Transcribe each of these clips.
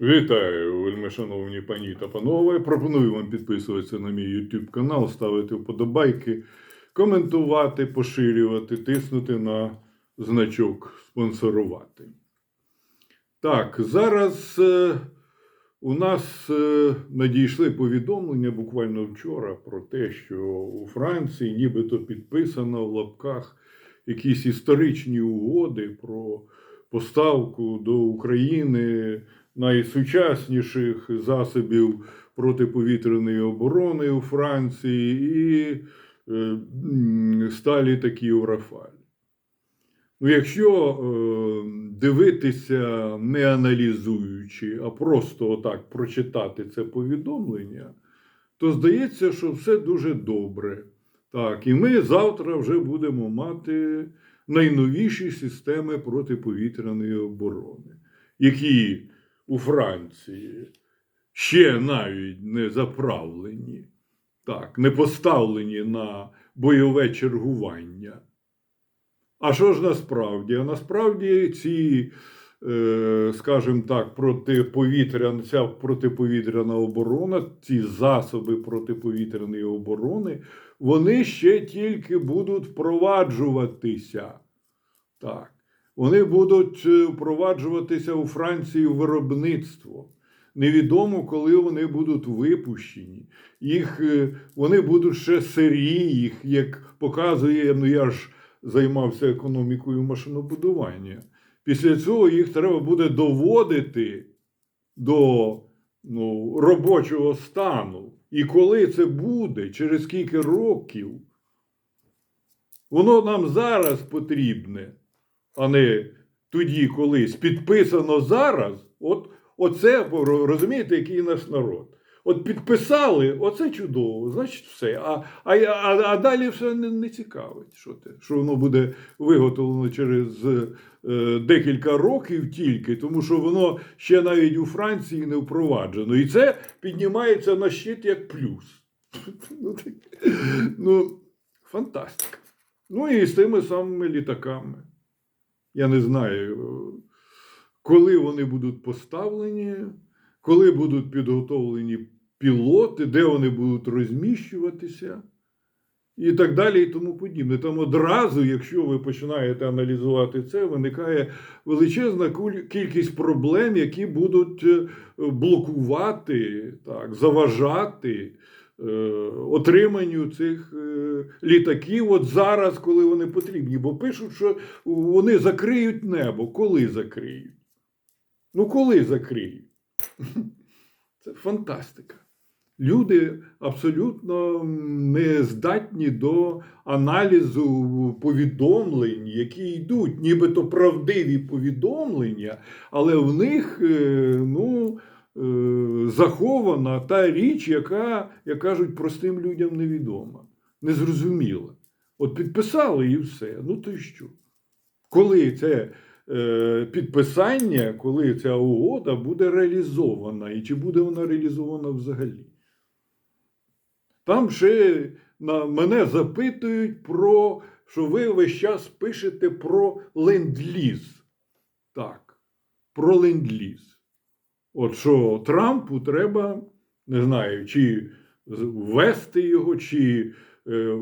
Вітаю, вельми шановні пані та панове. Пропоную вам підписуватися на мій YouTube канал, ставити вподобайки, коментувати, поширювати, тиснути на значок спонсорувати. Так, зараз е, у нас е, надійшли повідомлення буквально вчора про те, що у Франції нібито підписано в лапках якісь історичні угоди про поставку до України найсучасніших засобів протиповітряної оборони у Франції і е, сталі такі Рафаль. Ну, якщо е, дивитися не аналізуючи, а просто отак прочитати це повідомлення, то здається, що все дуже добре. Так, і ми завтра вже будемо мати найновіші системи протиповітряної оборони, які у Франції ще навіть не заправлені, так, не поставлені на бойове чергування. А що ж насправді? А насправді ці, е, скажімо так, протиповітряна, ця протиповітряна оборона, ці засоби протиповітряної оборони, вони ще тільки будуть впроваджуватися. Так. Вони будуть е, впроваджуватися у Франції виробництво. Невідомо, коли вони будуть випущені. Їх, е, вони будуть ще сирі, їх, як показує, ну я ж займався економікою машинобудування. Після цього їх треба буде доводити до ну, робочого стану. І коли це буде, через скільки років, воно нам зараз потрібне, а не тоді колись. Підписано зараз. От, оце, розумієте, який наш народ. От підписали, оце чудово, значить все. А, а, а, а далі все не, не цікавить, що, те, що воно буде виготовлено через е, декілька років тільки, тому що воно ще навіть у Франції не впроваджено. І це піднімається на щит як плюс. Ну, ну, фантастика. Ну і з тими самими літаками. Я не знаю, коли вони будуть поставлені, коли будуть підготовлені пілоти, де вони будуть розміщуватися, і так далі, і тому подібне. Там одразу, якщо ви починаєте аналізувати це, виникає величезна кількість проблем, які будуть е, блокувати, так, заважати. Е, Отриманню цих е, літаків, от зараз, коли вони потрібні, бо пишуть, що вони закриють небо. Коли закриють? Ну, коли закриють? Це фантастика. Люди абсолютно не здатні до аналізу повідомлень, які йдуть, нібито правдиві повідомлення, але в них е, ну, захована та річ, яка, як кажуть, простим людям невідома, незрозуміла. От підписали і все. Ну то й що? Коли це е, підписання, коли ця угода буде реалізована, і чи буде вона реалізована взагалі? Там ще на мене запитують про, що ви весь час пишете про ленд-ліз. Так, про ленд-ліз. От що Трампу треба, не знаю, чи ввести його, чи е,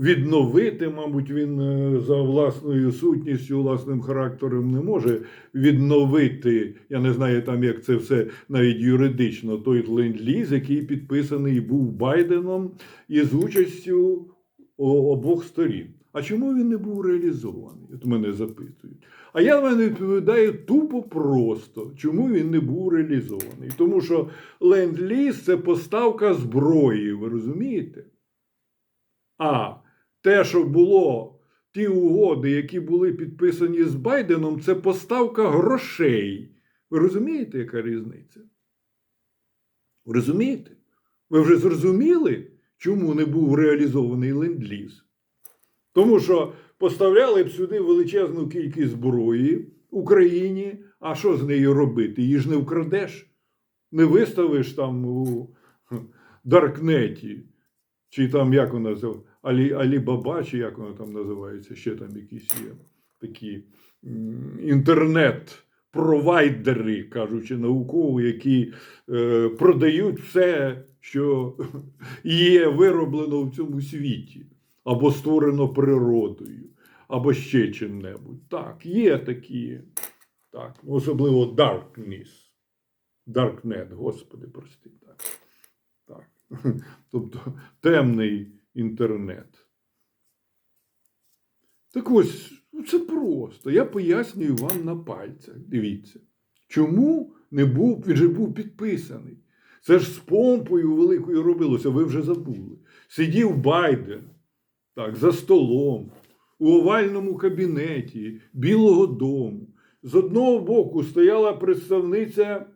відновити, мабуть, він е, за власною сутністю, власним характером не може відновити. Я не знаю там, як це все навіть юридично, той ленд-ліз, який підписаний був Байденом із участю обох сторін. А чому він не був реалізований? От мене запитують. А я в мене відповідаю тупо просто, чому він не був реалізований. Тому що ленд-ліз це поставка зброї, ви розумієте? А те, що було, ті угоди, які були підписані з Байденом, це поставка грошей. Ви розумієте, яка різниця? Розумієте? Ви вже зрозуміли, чому не був реалізований ленд-ліз? Тому що поставляли б сюди величезну кількість зброї Україні. А що з нею робити? Її ж не вкрадеш, не виставиш там у Даркнеті, чи там як вона називається, Алі, Алібаба, чи як вона там називається, ще там якісь є такі інтернет провайдери, кажучи науково, які е, продають все, що є вироблено в цьому світі, або створено природою, або ще чим-небудь. Так, є такі. Так, особливо Darkness. Darknet, господи, прости. Так. так. Тобто темний інтернет. Так ось, ну, це просто. Я пояснюю вам на пальцях. Дивіться. Чому не був, він же був підписаний? Це ж з помпою великою робилося, ви вже забули. Сидів Байден так, за столом, у овальному кабінеті Білого Дому. З одного боку стояла представниця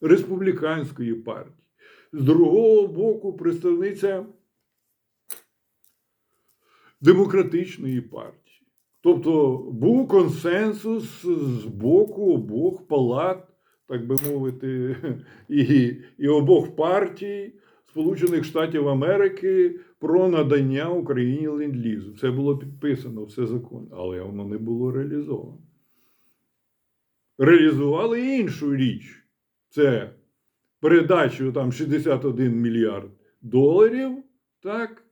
республіканської партії, з другого боку представниця демократичної партії. Тобто був консенсус з боку обох палат, так би мовити, і, і обох партій Сполучених Штатів Америки про надання Україні ленд-лізу. Це було підписано, все законно, але воно не було реалізовано. Реалізували іншу річ. Це передачу там 61 мільярд доларів, так?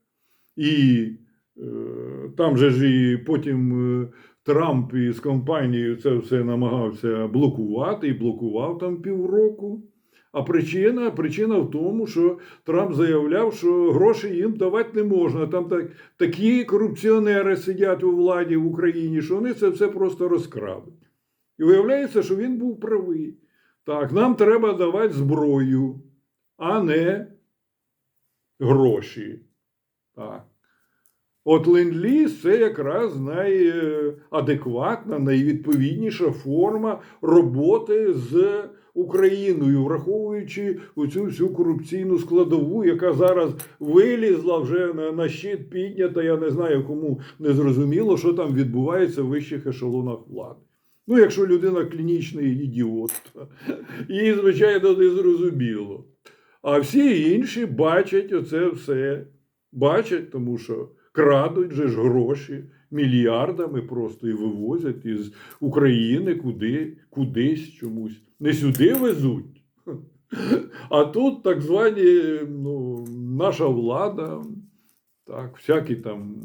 І е, там же ж і потім е, Трамп із компанією це все намагався блокувати і блокував там півроку. А причина, причина в тому, що Трамп заявляв, що гроші їм давати не можна. Там так, такі корупціонери сидять у владі в Україні, що вони це все просто розкрадуть. І виявляється, що він був правий. Так, нам треба давати зброю, а не гроші. Так. От ленд-ліз – це якраз найадекватна, найвідповідніша форма роботи з Україною, враховуючи оцю всю корупційну складову, яка зараз вилізла вже на, на щит піднята. Я не знаю, кому не зрозуміло, що там відбувається в вищих ешелонах влади. Ну, якщо людина клінічний ідіот, їй, звичайно, не зрозуміло. А всі інші бачать оце все. Бачать, тому що крадуть же ж гроші мільярдами просто і вивозять із України куди, кудись чомусь. Не сюди везуть. А тут так звані ну, наша влада, так, всякі там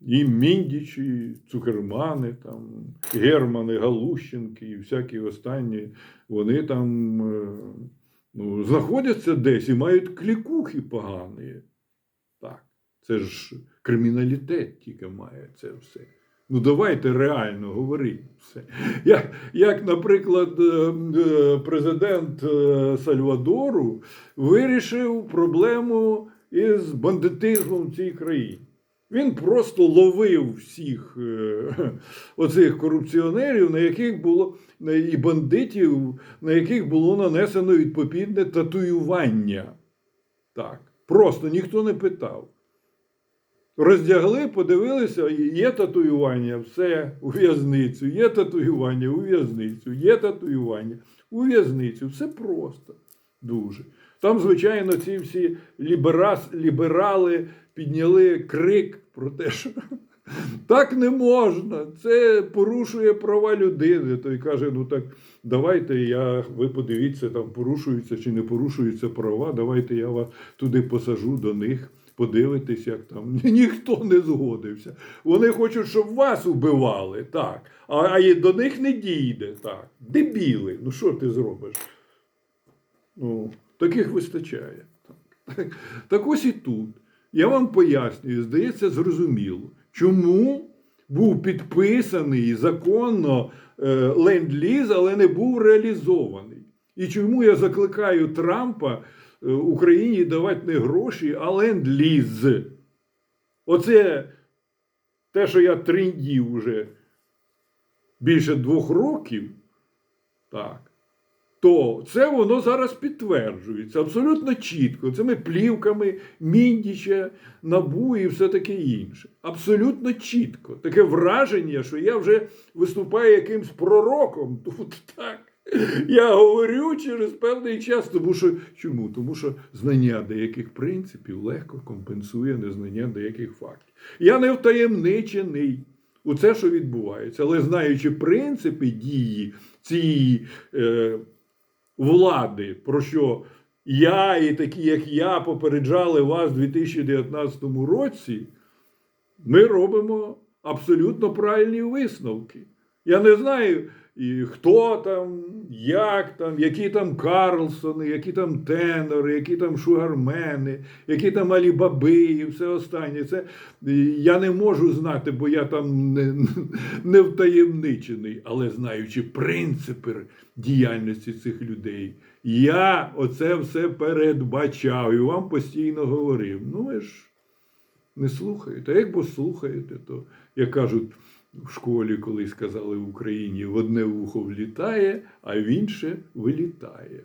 і Міндічі, Цукермани, там, Германи, Галущенки і всякі останні, вони там е, ну, знаходяться десь і мають клікухи погані. Це ж криміналітет тільки має це все. Ну, давайте реально говорити все. Як, як наприклад, е, е, президент е, Сальвадору вирішив проблему із бандитизмом в цій країні. Він просто ловив всіх оцих корупціонерів, на яких було і бандитів, на яких було нанесено відповідне татуювання. Так, просто ніхто не питав. Роздягли, подивилися, є татуювання, все у в'язницю, є татуювання у в'язницю, є татуювання у в'язницю. Все просто дуже. Там, звичайно, ці всі ліберас, ліберали підняли крик про те, що так не можна, це порушує права людини. Той каже: ну так давайте я, ви подивіться, там порушуються чи не порушуються права, давайте я вас туди посажу до них. Подивитись, як там ніхто не згодився. Вони хочуть, щоб вас убивали, так. А, і до них не дійде. так. Дебіли. Ну що ти зробиш? Ну, таких вистачає. Так. так ось і тут. Я вам пояснюю, здається, зрозуміло, чому був підписаний законно е, ленд-ліз, але не був реалізований. І чому я закликаю Трампа Україні давати не гроші, а ленд-ліз. Оце те, що я трендів уже більше двох років, так, то це воно зараз підтверджується абсолютно чітко. Цими плівками Міндіча, Набу і все таке інше. Абсолютно чітко. Таке враження, що я вже виступаю якимсь пророком тут так. Я говорю через певний час, тому що чому? Тому що знання деяких принципів легко компенсує незнання деяких фактів. Я не втаємничений у це, що відбувається. Але знаючи принципи дії цієї е, влади, про що я і такі, як я, попереджали вас у 2019 році, ми робимо абсолютно правильні висновки. Я не знаю, хто там, як там, які там Карлсони, які там тенори, які там шугармени, які там Алібаби і все останнє. Це я не можу знати, бо я там не, не втаємничений, але знаючи принципи діяльності цих людей, я оце все передбачав і вам постійно говорив. Ну ви ж не слухаєте. А як послухаєте, то як кажуть в школі, коли сказали в Україні, в одне вухо влітає, а в інше вилітає.